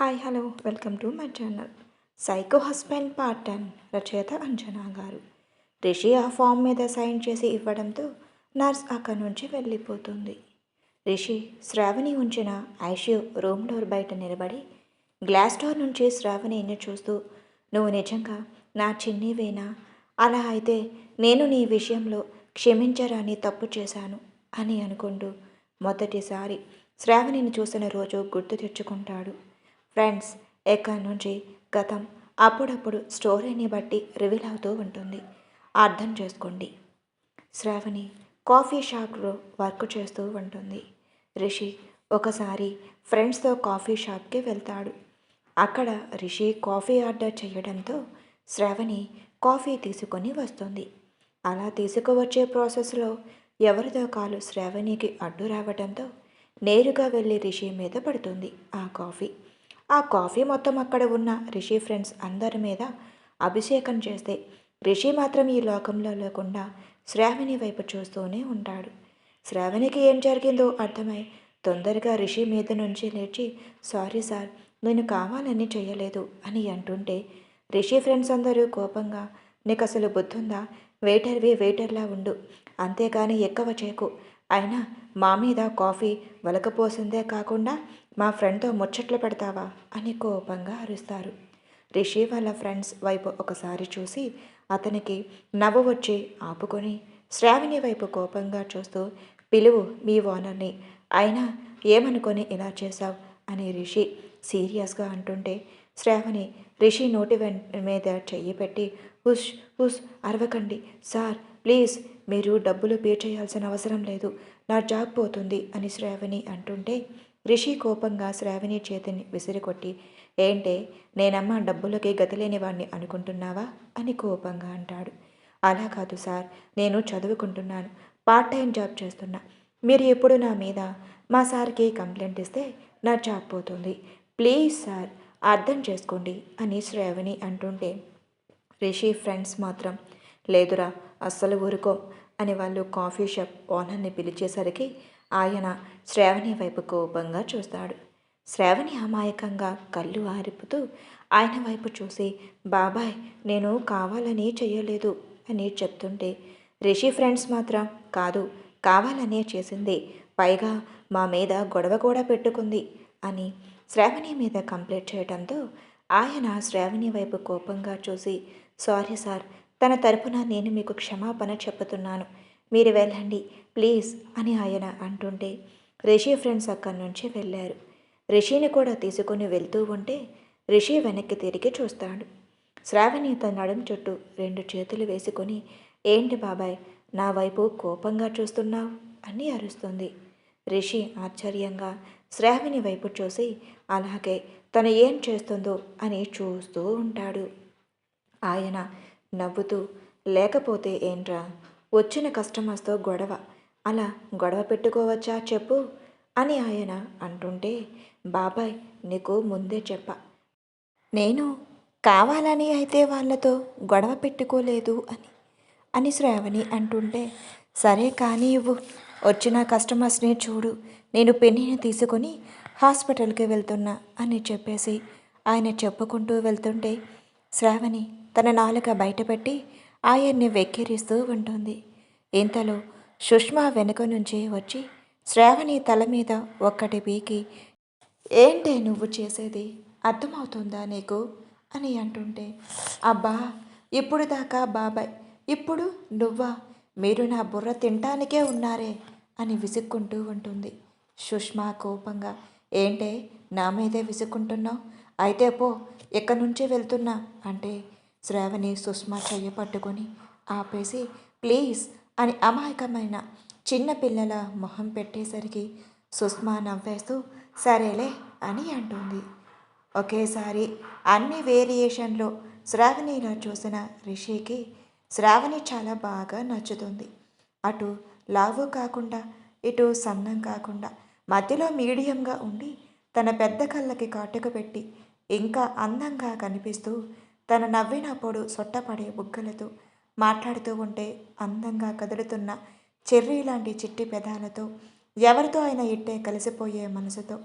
Hi hello welcome to my channel psycho husband part ten రచయిత అంజనా గారు. రిషి ఆ form మీద సైన్ చేసి ఇవ్వడంతో నర్స్ అక్కడి నుంచి వెళ్ళిపోతుంది. రిషి శ్రావణి ఉంచిన ఐషు రూమ్ డోర్ బయట నిలబడి గ్లాస్ డోర్ నుంచి శ్రావణిని చూస్తూ నువ్వు నిజంగా నా చిన్నివేనా? అలా అయితే నేను నీ విషయంలో క్షమించరాని తప్పు చేశాను అని అనుకుంటూ మొదటిసారి శ్రావణిని చూసిన రోజు గుర్తు తెచ్చుకుంటాడు. ఫ్రెండ్స్ ఎక్కడి నుంచి గతం అప్పుడప్పుడు స్టోరీని బట్టి రివీల్ అవుతూ ఉంటుంది. అర్థం చేసుకోండి. శ్రావణి కాఫీ షాప్లో వర్క్ చేస్తూ ఉంటుంది. రిషి ఒకసారి ఫ్రెండ్స్తో కాఫీ షాప్కి వెళ్తాడు. అక్కడ రిషి కాఫీ ఆర్డర్ చేయడంతో శ్రావణి కాఫీ తీసుకొని వస్తుంది. అలా తీసుకువచ్చే ప్రాసెస్లో ఎవరిదో కాలు శ్రావణికి అడ్డు రావడంతో నేరుగా వెళ్ళి రిషి మీద పడుతుంది ఆ కాఫీ. ఆ కాఫీ మొత్తం అక్కడ ఉన్న రిషి ఫ్రెండ్స్ అందరి మీద అభిషేకం చేస్తే రిషి మాత్రం ఈ లోకంలో లేకుండా శ్రావణి వైపు చూస్తూనే ఉంటాడు. శ్రావణికి ఏం జరిగిందో అర్థమై తొందరగా రిషి మీద నుంచి లేచి సారీ సార్ నేను కావాలని చేయలేదు అని అంటుంటే రిషి ఫ్రెండ్స్ అందరూ కోపంగా నీకు అసలు బుద్ధుందా? వెయిటర్వి వెయిటర్లా ఉండు. అంతేకాని ఎక్కువ చేకు అయినా మా మీద కాఫీ వలకపోసిందే కాకుండా మా ఫ్రెండ్తో ముచ్చట్లు పెడతావా? అని కోపంగా అరుస్తారు. రిషి వాళ్ళ ఫ్రెండ్స్ వైపు ఒకసారి చూసి అతనికి నవ్వు వచ్చి ఆపుకొని శ్రావణి వైపు కోపంగా చూస్తూ పిలువు మీ ఓనర్ని. అయినా ఏమనుకొని ఇలా చేశావు? అని రిషి సీరియస్గా అంటుంటే శ్రావణి రిషి నోటి మీద చెయ్యి పెట్టి హుష్ హుష్ అరవకండి. సార్ ప్లీజ్ మీరు డబ్బులు పే చేయాల్సిన అవసరం లేదు. నా జాబ్ పోతుంది అని శ్రావణి అంటుంటే రిషి కోపంగా శ్రావణి చేతిని విసిరికొట్టి ఏంటే నేనమ్మ డబ్బులకి గతిలేని వాణ్ణి అనుకుంటున్నావా? అని కోపంగా అంటాడు. అలా కాదు సార్ నేను చదువుకుంటున్నాను పార్ట్ టైం జాబ్ చేస్తున్నా. మీరు ఎప్పుడు నా మీద మా సార్కి కంప్లైంట్ ఇస్తే నా జాబ్ పోతుంది. ప్లీజ్ సార్ అర్థం చేసుకోండి అని శ్రావణి అంటుంటే రిషి ఫ్రెండ్స్ మాత్రం లేదురా అస్సలు ఊరుకో అని వాళ్ళు కాఫీ షాప్ ఓనర్ని పిలిచేసరికి ఆయన శ్రావణి వైపు కోపంగా చూస్తాడు. శ్రావణి అమాయకంగా కళ్ళు ఆరిపుతూ ఆయన వైపు చూసి బాబాయ్ నేను కావాలని చేయలేదు అని చెప్తుంటే రిషి ఫ్రెండ్స్ మాత్రం కాదు కావాలనే చేసింది. పైగా మా మీద గొడవ కూడా పెట్టుకుంది అని శ్రావణి మీద కంప్లైంట్ చేయడంతో ఆయన శ్రావణి వైపు కోపంగా చూసి సారీ సార్ తన తరపున నేను మీకు క్షమాపణ చెప్పుతున్నాను మీరు వెళ్ళండి ప్లీజ్ అని ఆయన అంటుంటే రిషి ఫ్రెండ్స్ అక్కడి నుంచి వెళ్ళారు. రిషిని కూడా తీసుకుని వెళ్తూ ఉంటే రిషి వెనక్కి తిరిగి చూస్తాడు. శ్రావణి తన నడుం చుట్టూ రెండు చేతులు వేసుకుని ఏంటి బాబాయ్ నా వైపు కోపంగా చూస్తున్నావు? అని అరుస్తుంది. రిషి ఆశ్చర్యంగా శ్రావణి వైపు చూసి అలాగే తను ఏం చేస్తుందో? అని చూస్తూ ఉంటాడు. ఆయన నవ్వుతూ లేకపోతే ఏంట్రా వచ్చిన కస్టమర్స్తో గొడవ. అలా గొడవ పెట్టుకోవచ్చా చెప్పు అని ఆయన అంటుంటే బాబాయ్ నీకు ముందే చెప్ప. నేను కావాలని అయితే వాళ్ళతో గొడవ పెట్టుకోలేదు అని. అని శ్రావణి అంటుంటే సరే కానీ ఇవ్వు. వచ్చిన కస్టమర్స్ని చూడు. నేను పెన్నిని తీసుకొని హాస్పిటల్కి వెళ్తున్నా అని చెప్పేసి ఆయన చెప్పుకుంటూ వెళ్తుంటే శ్రావణి తన నాలుక బయటపెట్టి ఆయన్ని వెక్కిరిస్తూ ఉంటుంది. ఇంతలో సుష్మా వెనుక నుంచి వచ్చి శ్రావణి తల మీద ఒక్కటి పీకి ఏంటే నువ్వు చేసేది? అర్థమవుతుందా నీకు? అని అంటుంటే అబ్బా ఇప్పుడు దాకా బాబాయ్ ఇప్పుడు నువ్వా? మీరు నా బుర్ర తినటానికే ఉన్నారే అని విసుక్కుంటూ ఉంటుంది. సుష్మా కోపంగా ఏంటే నా మీదే విసుక్కుంటున్నావు? అయితే పో ఎక్కడి నుంచి వెళ్తున్నా అంటే శ్రావణి సుష్మా చెయ్య పట్టుకొని ఆపేసి ప్లీజ్ అని అమాయకమైన చిన్నపిల్లల మొహం పెట్టేసరికి సుష్మా నవ్వేస్తూ సరేలే అని అంటుంది. ఒకేసారి అన్ని వేరియేషన్లో శ్రావణిలో చూసిన రిషికి శ్రావణి చాలా బాగా నచ్చుతుంది. అటు లావు కాకుండా ఇటు సన్నం కాకుండా మధ్యలో మీడియంగా ఉండి తన పెద్ద కళ్ళకి కాటుక పెట్టి ఇంకా అందంగా కనిపిస్తూ తను నవ్వినప్పుడు సొట్టపడే బుగ్గలతో మాట్లాడుతూ ఉంటే అందంగా కదులుతున్న చెర్రీ లాంటి చిట్టి పెదాలతో ఎవరితో అయినా ఇట్టే కలిసిపోయే మనసుతో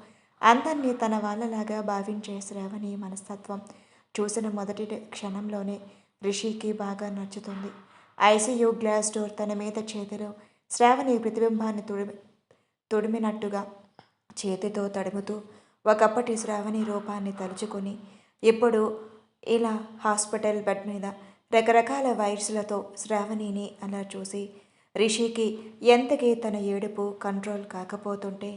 అందరినీ తన వాళ్ళలాగా భావించే శ్రావణి మనస్తత్వం చూసిన మొదటి క్షణంలోనే రిషికి బాగా నచ్చుతుంది. ఐసీయూ గ్లాస్ డోర్ తన మీద చేతిలో శ్రావణి ప్రతిబింబాన్ని తుడిమి తుడిమినట్టుగా చేతితో తడుముతూ ఒకప్పటి శ్రావణి రూపాన్ని తలుచుకొని ఇప్పుడు ఇలా హాస్పిటల్ బెడ్ మీద రకరకాల వైర్స్లతో శ్రావణిని అలా చూసి రిషికి ఎంతకీ తన ఏడుపు కంట్రోల్ కాకపోతుంటే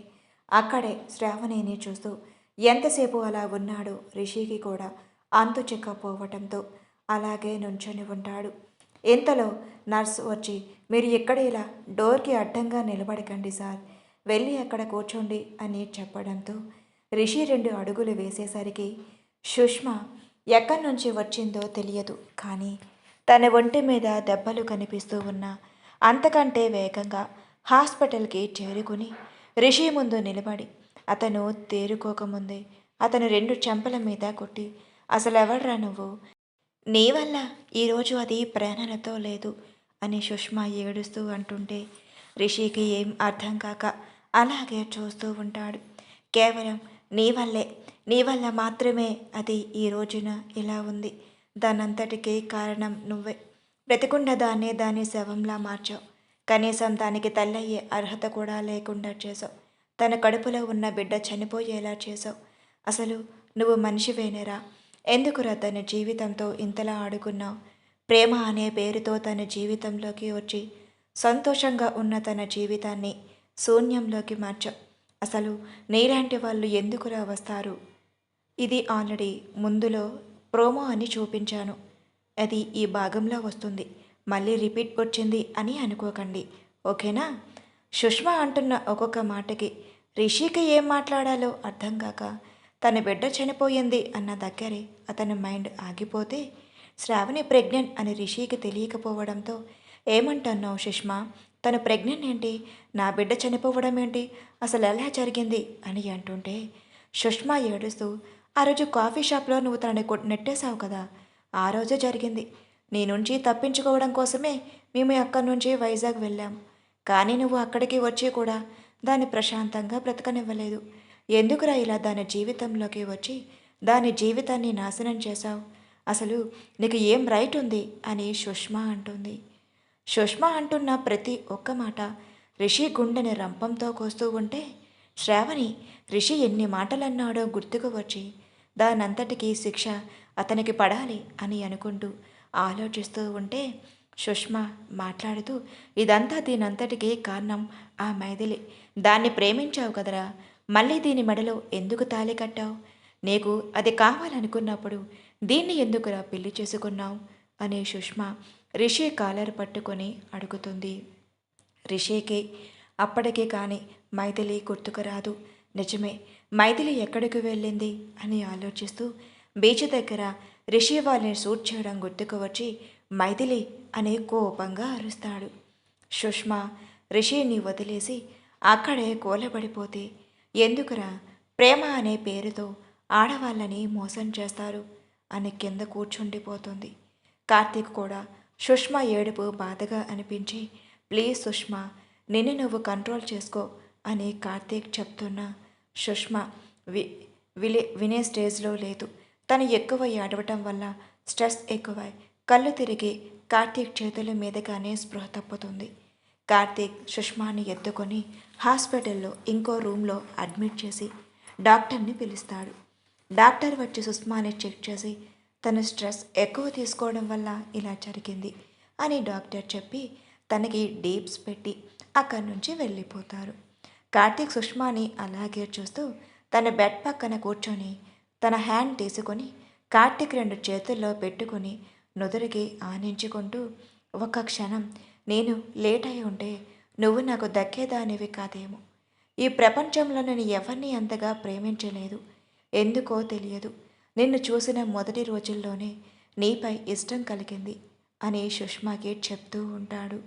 అక్కడే శ్రావణిని చూస్తూ ఎంతసేపు అలా ఉన్నాడో రిషికి కూడా అంతు చిక్కపోవటంతో అలాగే నుంచొని ఉంటాడు. ఇంతలో నర్స్ వచ్చి మీరు ఇక్కడ ఇలా డోర్కి అడ్డంగా నిలబడకండి సార్ వెళ్ళి అక్కడ కూర్చోండి అని చెప్పడంతో రిషి రెండు అడుగులు వేసేసరికి సుష్మా ఎక్కడి నుంచి వచ్చిందో తెలియదు. కానీ తన ఒంటి మీద దెబ్బలు కనిపిస్తూ ఉన్నా అంతకంటే వేగంగా హాస్పిటల్కి చేరుకుని రిషి ముందు నిలబడి అతను తేరుకోకముందే అతను రెండు చెంపల మీద కొట్టి అసలు ఎవడ్రా నువ్వు? నీ వల్ల ఈరోజు అది ప్రేరణతో లేదు అని సుష్మా ఏడుస్తూ అంటుంటే రిషికి ఏం అర్థం కాక అలాగే చూస్తూ ఉంటాడు. కేవలం నీ వల్లే నీ వల్ల మాత్రమే అది ఈ రోజున ఇలా ఉంది. దానంతటికీ కారణం నువ్వే. బ్రతికుండ దాన్ని దాని శవంలా మార్చావు. కనీసం దానికి తల్లయ్యే అర్హత కూడా లేకుండా చేసావు తన కడుపులో ఉన్న బిడ్డ చనిపోయేలా చేసావు అసలు నువ్వు మనిషివేనేరా? ఎందుకురా తన జీవితంతో ఇంతలా ఆడుకున్నావు? ప్రేమ అనే పేరుతో తన జీవితంలోకి వచ్చి సంతోషంగా ఉన్న తన జీవితాన్ని శూన్యంలోకి మార్చావు. అసలు నీలాంటి వాళ్ళు ఎందుకురా వస్తారు? ఇది ఆల్రెడీ ముందులో ప్రోమో అని చూపించాను. అది ఈ భాగంలో వస్తుంది. మళ్ళీ రిపీట్ వచ్చింది అని అనుకోకండి. ఓకేనా? సుష్మా అంటున్న ఒక్కొక్క మాటకి రిషికి ఏం మాట్లాడాలో అర్థం కాక తన బిడ్డ చనిపోయింది అన్న దగ్గరే అతని మైండ్ ఆగిపోతే శ్రావణి ప్రెగ్నెంట్ అని రిషికి తెలియకపోవడంతో ఏమంటున్నావు సుష్మా? తను ప్రెగ్నెంట్ ఏంటి? నా బిడ్డ చనిపోవడం ఏంటి? అసలు ఎలా జరిగింది? అని అంటుంటే సుష్మా ఏడుస్తూ ఆ రోజు కాఫీ షాప్లో నువ్వు తనని నెట్టేశావు కదా. ఆ రోజే జరిగింది. నీ నుంచి తప్పించుకోవడం కోసమే మేము అక్కడి నుంచి వైజాగ్ వెళ్ళాం. కానీ నువ్వు అక్కడికి వచ్చి కూడా దాన్ని ప్రశాంతంగా బ్రతకనివ్వలేదు. ఎందుకురా ఇలా దాని జీవితంలోకి వచ్చి దాని జీవితాన్ని నాశనం చేశావు? అసలు నీకు ఏం రైట్ ఉంది? అని సుష్మా అంటుంది. సుష్మా అంటున్న ప్రతి ఒక్క మాట రిషి గుండెని రంపంతో కోస్తూ ఉంటే శ్రావణి రిషి ఎన్ని మాటలన్నాడో గుర్తుకు వచ్చి దానంతటికీ శిక్ష అతనికి పడాలి అని అనుకుంటూ ఆలోచిస్తూ ఉంటే సుష్మా మాట్లాడుతూ ఇదంతా దీనంతటికీ కారణం ఆ మైథిలి. దాన్ని ప్రేమించావు కదరా. మళ్ళీ దీని మెడలో ఎందుకు తాళి కట్టావు? నీకు అది కావాలనుకున్నప్పుడు దీన్ని ఎందుకురా పెళ్ళి చేసుకున్నావు? అనే సుష్మా రిషి కాలర్ పట్టుకొని అడుగుతుంది. రిషికి అప్పటికే కానీ మైథిలి గుర్తుకు రాదు. నిజమే. మైథిలి ఎక్కడికి వెళ్ళింది అని ఆలోచిస్తూ బీచ్ దగ్గర రిషి వాళ్ళని సూట్ చేయడం గుర్తుకు వచ్చి మైథిలి అనే కోపంగా అరుస్తాడు. సుష్మా రిషిని వదిలేసి అక్కడే కూలబడిపోతే ఎందుకురా ప్రేమ అనే పేరుతో ఆడవాళ్ళని మోసం చేస్తారు అని కింద కూర్చుండిపోతుంది. కార్తీక్ కూడా సుష్మా ఏడుపు బాధగా అనిపించి ప్లీజ్ సుష్మా నిన్ను నువ్వు కంట్రోల్ చేసుకో అని కార్తీక్ చెప్తున్నా సుష్మా వి విలే వినే స్టేజ్లో లేదు. తను ఎక్కువ ఏడవటం వల్ల స్ట్రెస్ ఎక్కువై కళ్ళు తిరిగి కార్తీక్ చేతుల మీదగానే స్పృహ తప్పుతుంది. కార్తీక్ సుష్మాని ఎత్తుకొని హాస్పిటల్లో ఇంకో రూమ్లో అడ్మిట్ చేసి డాక్టర్ని పిలుస్తాడు. డాక్టర్ వచ్చి సుష్మాని చెక్ చేసి తన స్ట్రెస్ ఎక్కువ తీసుకోవడం వల్ల ఇలా జరిగింది అని డాక్టర్ చెప్పి తనకి డీప్స్ పెట్టి అక్కడి నుంచి వెళ్ళిపోతారు. కార్తీక్ సుష్మాని అలాగే చూస్తూ తన బెడ్ పక్కన కూర్చొని తన హ్యాండ్ తీసుకొని కార్తీక్ రెండు చేతుల్లో పెట్టుకొని నుదురికి ఆనించుకుంటూ ఒక క్షణం నేను లేట్ అయి ఉంటే నువ్వు నాకు దక్కేదానివి కాదేమో. ఈ ప్రపంచంలో నేను ఎవరిని అంతగా ప్రేమించలేదు. ఎందుకో తెలియదు. నిన్ను చూసిన మొదటి రోజుల్లోనే నీపై ఇష్టం కలిగింది అని సుష్మాకి చెప్తూ ఉంటాడు.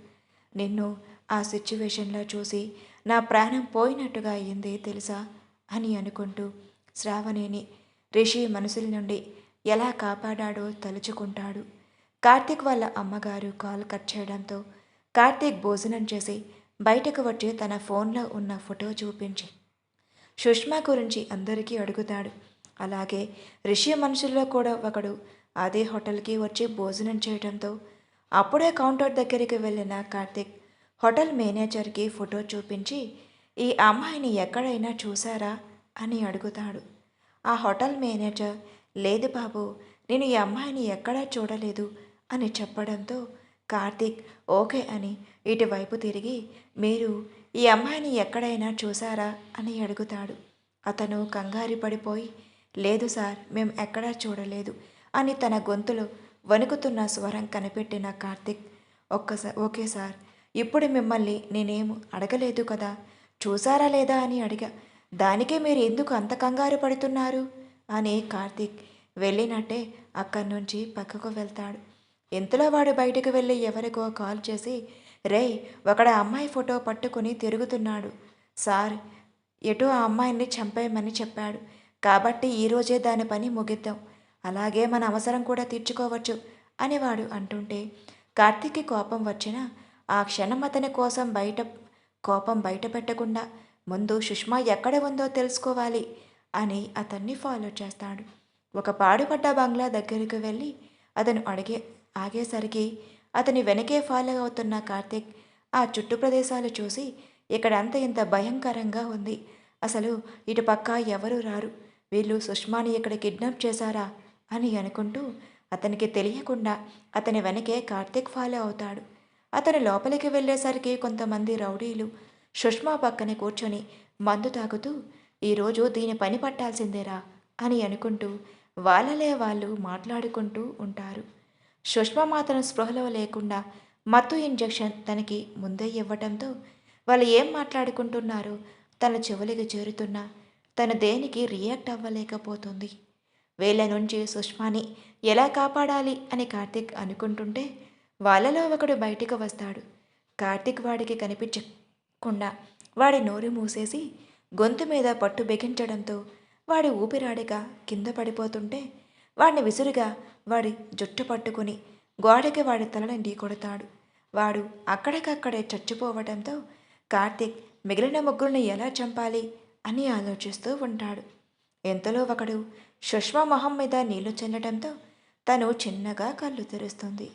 నిన్ను ఆ సిచ్యువేషన్లో చూసి నా ప్రాణం పోయినట్టుగా అయ్యింది తెలుసా? అని అనుకుంటూ శ్రావణిని రిషి మనసుల నుండి ఎలా కాపాడాడో తలుచుకుంటాడు. కార్తీక్ వాళ్ళ అమ్మగారు కాల్ కట్ చేయడంతో కార్తీక్ భోజనం చేసి బయటకు వచ్చి తన ఫోన్లో ఉన్న ఫోటో చూపించి సుష్మా గురించి అందరికీ అడుగుతాడు. అలాగే రిషి మనుషుల్లో కూడా ఒకడు అదే హోటల్కి వచ్చి భోజనం చేయడంతో అప్పుడే కౌంటర్ దగ్గరికి వెళ్ళిన కార్తిక్ హోటల్ మేనేజర్కి ఫోటో చూపించి ఈ అమ్మాయిని ఎక్కడైనా చూసారా అని అడుగుతాడు. ఆ హోటల్ మేనేజర్ లేదు బాబు నేను ఈ అమ్మాయిని ఎక్కడా చూడలేదు అని చెప్పడంతో కార్తీక్ ఓకే అని ఇటువైపు తిరిగి మీరు ఈ అమ్మాయిని ఎక్కడైనా చూసారా అని అడుగుతాడు. అతను కంగారు పడిపోయి లేదు సార్ మేము ఎక్కడా చూడలేదు అని తన గొంతులో వణుకుతున్న స్వరం కనిపెట్టిన కార్తిక్ ఒక్కసారి ఓకే సార్ ఇప్పుడు మిమ్మల్ని నేనేం అడగలేదు కదా? చూసారా లేదా అని అడిగా. దానికే మీరు ఎందుకు అంత కంగారు పడుతున్నారు? అని కార్తీక్ వెళ్ళినట్టే అక్కడి నుంచి పక్కకు వెళ్తాడు. ఇంతలో వాడు బయటకు వెళ్ళి ఎవరికో కాల్ చేసి రే ఒకడ అమ్మాయి ఫోటో పట్టుకుని తిరుగుతున్నాడు. సార్ ఎటో ఆ అమ్మాయిని చంపేయమని చెప్పాడు. కాబట్టి ఈరోజే దాని పని ముగిద్దాం. అలాగే మన అవసరం కూడా తీర్చుకోవచ్చు అని వాడు అంటుంటే కార్తీక్కి కోపం వచ్చినా ఆ క్షణం అతని కోసం బయట కోపం బయట పెట్టకుండా ముందు సుష్మా ఎక్కడ ఉందో తెలుసుకోవాలి అని అతన్ని ఫాలో చేస్తాడు. ఒక పాడుపడ్డ బంగ్లా దగ్గరికి వెళ్ళి అతను అడిగే ఆగేసరికి అతని వెనకే ఫాలో అవుతున్న కార్తీక్ ఆ చుట్టు ప్రదేశాలు చూసి ఇక్కడంతా ఇంత భయంకరంగా ఉంది. అసలు ఇటు పక్క ఎవరు రారు? వీళ్ళు సుష్మాని ఇక్కడ కిడ్నాప్ చేశారా? అని అనుకుంటూ అతనికి తెలియకుండా అతని వెనకే కార్తీక్ ఫాలో అవుతాడు. అతను లోపలికి వెళ్ళేసరికి కొంతమంది రౌడీలు సుష్మా పక్కన కూర్చొని మందు తాగుతూ ఈరోజు దీని పని పట్టాల్సిందేరా అని అనుకుంటూ వాళ్ళలే వాళ్ళు మాట్లాడుకుంటూ ఉంటారు. సుష్మా మాత్రం స్పృహలో లేకుండా మత్తు ఇంజెక్షన్ తనకి ముందే ఇవ్వటంతో వాళ్ళు ఏం మాట్లాడుకుంటున్నారో తన చెవులకి చేరుతున్నా తను దేనికి రియాక్ట్ అవ్వలేకపోతుంది. వీళ్ళ నుంచి సుష్మాని ఎలా కాపాడాలి అని కార్తిక్ అనుకుంటుంటే వాళ్ళలో ఒకడు బయటికి వస్తాడు. కార్తిక్ వాడికి కనిపించకుండా వాడి నోరు మూసేసి గొంతు మీద పట్టు బిగించడంతో వాడి ఊపిరాడిగా కింద పడిపోతుంటే వాడిని విసురుగా వాడి జుట్టు పట్టుకుని గోడకి వాడి తలని ఢీకొడతాడు వాడు అక్కడికక్కడే చచ్చిపోవడంతో కార్తిక్ మిగిలిన ముగ్గురిని ఎలా చంపాలి అని ఆలోచిస్తూ ఉంటాడు. ఎంతలో ఒకడు సుష్మా మొహం మీద నీళ్ళు చెల్లడంతో తను చిన్నగా కళ్ళు తెరుస్తుంది.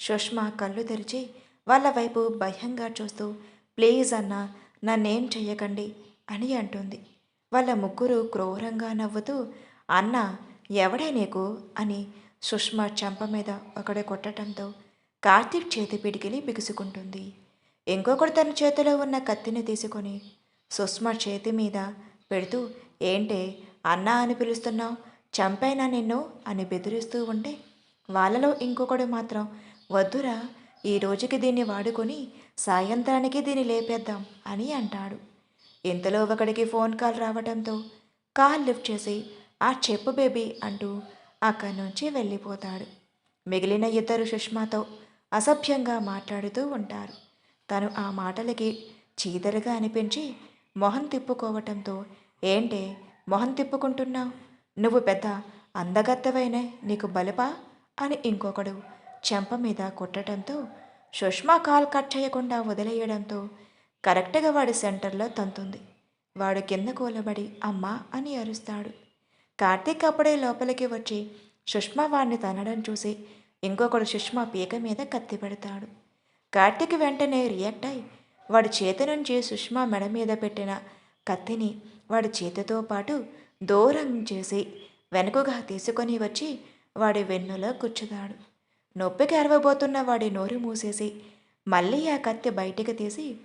సుష్మా కళ్ళు తెరిచి వాళ్ళ వైపు భయంగా చూస్తూ ప్లీజ్ అన్న నన్నేం చెయ్యకండి అని అంటుంది. వాళ్ళ ముగ్గురు క్రూరంగా నవ్వుతూ అన్న ఎవడే నీకు? అని సుష్మా చెంప మీద ఒకడే కొట్టడంతో కార్తీక్ చేతి పిడికిలి బిగుసుకుంటుంది. ఇంకొకడు తన చేతిలో ఉన్న కత్తిని తీసుకొని సుష్మా చేతి మీద పెడుతూ ఏంటే అన్నా అని పిలుస్తున్నావు? చంపైనా నిన్ను? అని బెదిరిస్తూ ఉంటే వాళ్ళలో ఇంకొకడు మాత్రం వద్దురా ఈ రోజుకి దీన్ని వాడుకొని సాయంత్రానికి దీన్ని లేపేద్దాం అని అంటాడు. ఇంతలో ఒకడికి ఫోన్ కాల్ రావడంతో కాల్ లిఫ్ట్ చేసి ఆ చెప్పు బేబీ అంటూ అక్కడి నుంచి వెళ్ళిపోతాడు. మిగిలిన ఇద్దరు సుష్మాతో అసభ్యంగా మాట్లాడుతూ ఉంటారు. తను ఆ మాటలకి చీదరగా అనిపించి మొహం తిప్పుకోవటంతో ఏంటే మొహం తిప్పుకుంటున్నావు? నువ్వు పెద్ద అందగత్తవైన నీకు బలిపా? అని ఇంకొకడు చెంప మీద కొట్టడంతో సుష్మా కాల్ కట్ చేయకుండా వదిలేయడంతో కరెక్ట్గా వాడి సెంటర్లో తంతుంది. వాడు కింద కూలబడి అమ్మా అని అరుస్తాడు. కార్తీక్ అప్పుడే లోపలికి వచ్చి సుష్మా వాడిని తనడం చూసి ఇంకొకడు సుష్మా పీక మీద కత్తి పెడతాడు. కార్తీక్ వెంటనే రియాక్ట్ అయి వాడి చేతి నుంచి సుష్మా మెడ మీద పెట్టిన కత్తిని వాడి చేతితో పాటు దూరం చేసి వెనుకగా తీసుకొని వచ్చి వాడి వెన్నులో కూర్చుతాడు. నొప్పికి అరవబోతున్న వాడి నోరు మూసేసి మళ్ళీ ఆ కత్తి బయటికి తీసి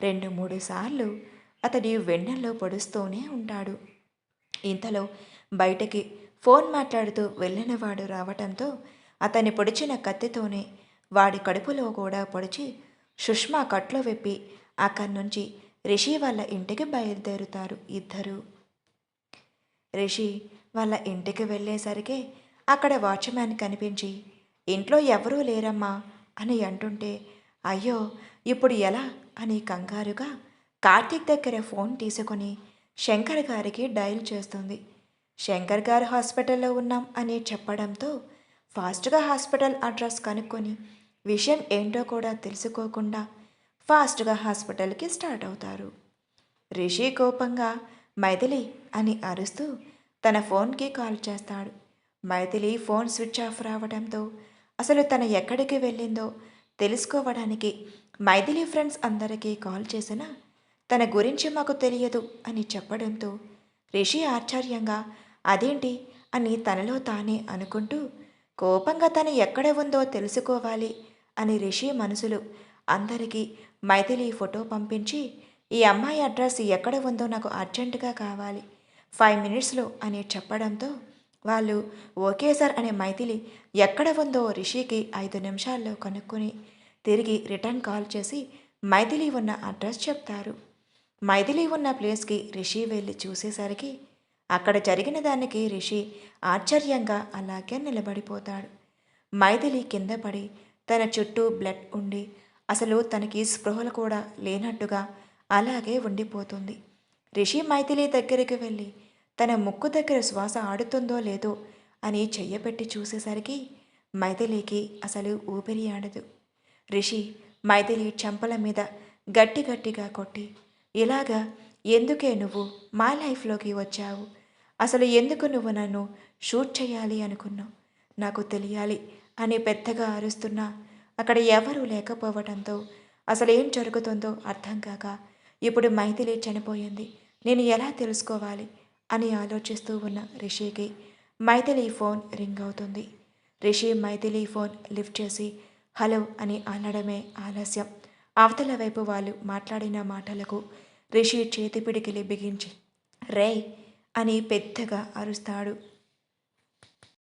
రెండు మూడు సార్లు అతడి వెన్నెల్లో పొడుస్తూనే ఉంటాడు. ఇంతలో బయటకి ఫోన్ మాట్లాడుతూ వెళ్ళినవాడు రావటంతో అతన్ని పొడిచిన కత్తితోనే వాడి కడుపులో కూడా పొడిచి సుష్మా కట్లో వెప్పి అక్కడి నుంచి రిషి వాళ్ళ ఇంటికి బయలుదేరుతారు ఇద్దరు. రిషి వాళ్ళ ఇంటికి వెళ్ళేసరికి అక్కడ వాచ్మ్యాన్ కనిపించి ఇంట్లో ఎవరూ లేరమ్మా అని అంటుంటే అయ్యో ఇప్పుడు ఎలా? అని కంగారుగా కార్తీక్ దగ్గర ఫోన్ తీసుకొని శంకర్ గారికి డయల్ చేస్తుంది. శంకర్ గారు హాస్పిటల్లో ఉన్నాం అని చెప్పడంతో ఫాస్ట్గా హాస్పిటల్ అడ్రస్ కనుక్కొని విషయం ఏంటో కూడా తెలుసుకోకుండా ఫాస్ట్గా హాస్పిటల్కి స్టార్ట్ అవుతారు. రిషి కోపంగా మైథిలి అని అరుస్తూ తన ఫోన్కి కాల్ చేస్తాడు. మైథిలి ఫోన్ స్విచ్ ఆఫ్ రావడంతో అసలు తను ఎక్కడికి వెళ్ళిందో తెలుసుకోవడానికి మైథిలి ఫ్రెండ్స్ అందరికీ కాల్ చేసినా తన గురించి మాకు తెలియదు అని చెప్పడంతో రిషి ఆశ్చర్యంగా అదేంటి? అని తనలో తానే అనుకుంటూ కోపంగా తను ఎక్కడ ఉందో తెలుసుకోవాలి అని రిషి మనసులు అందరికీ మైథిలి ఫోటో పంపించి ఈ అమ్మాయి అడ్రస్ ఎక్కడ ఉందో నాకు అర్జెంటుగా కావాలి ఫైవ్ మినిట్స్లో అని చెప్పడంతో వాళ్ళు ఓకే సార్ అనే మైథిలి ఎక్కడ ఉందో రిషికి ఐదు నిమిషాల్లో కనుక్కొని తిరిగి రిటర్న్ కాల్ చేసి మైథిలి ఉన్న అడ్రస్ చెప్తారు. మైథిలి ఉన్న ప్లేస్కి రిషి వెళ్ళి చూసేసరికి అక్కడ జరిగిన దానికి రిషి ఆశ్చర్యంగా అలాగే నిలబడిపోతాడు. మైథిలి కింద పడి తన చుట్టూ బ్లడ్ ఉండి అసలు తనకి స్పృహలు కూడా లేనట్టుగా అలాగే ఉండిపోతుంది. రిషి మైథిలి దగ్గరికి వెళ్ళి తన ముక్కు దగ్గర శ్వాస ఆడుతుందో లేదో అని చెయ్యపెట్టి చూసేసరికి మైథిలికి అసలు ఊపిరి ఆడదు. రిషి మైథిలి చెంపల మీద గట్టి గట్టిగా కొట్టి ఇలాగా ఎందుకే నువ్వు మా లైఫ్లోకి వచ్చావు? అసలు ఎందుకు నువ్వు నన్ను షూట్ చేయాలి అనుకున్నావు? నాకు తెలియాలి అని పెద్దగా అరుస్తున్నా. అక్కడ ఎవరూ లేకపోవడంతో అసలు ఏం జరుగుతుందో అర్థం కాక ఇప్పుడు మైథిలి చనిపోయింది. నేను ఎలా తెలుసుకోవాలి? అని ఆలోచిస్తూ ఉన్న రిషికి మైథిలి ఫోన్ రింగ్ అవుతుంది. రిషి మైథిలి ఫోన్ లిఫ్ట్ చేసి హలో అని అనడమే ఆలస్యం. అవతల వైపు వాళ్ళు మాట్లాడిన మాటలకు రిషి చేతిపిడికిలి బిగించి రే అని పెద్దగా అరుస్తాడు.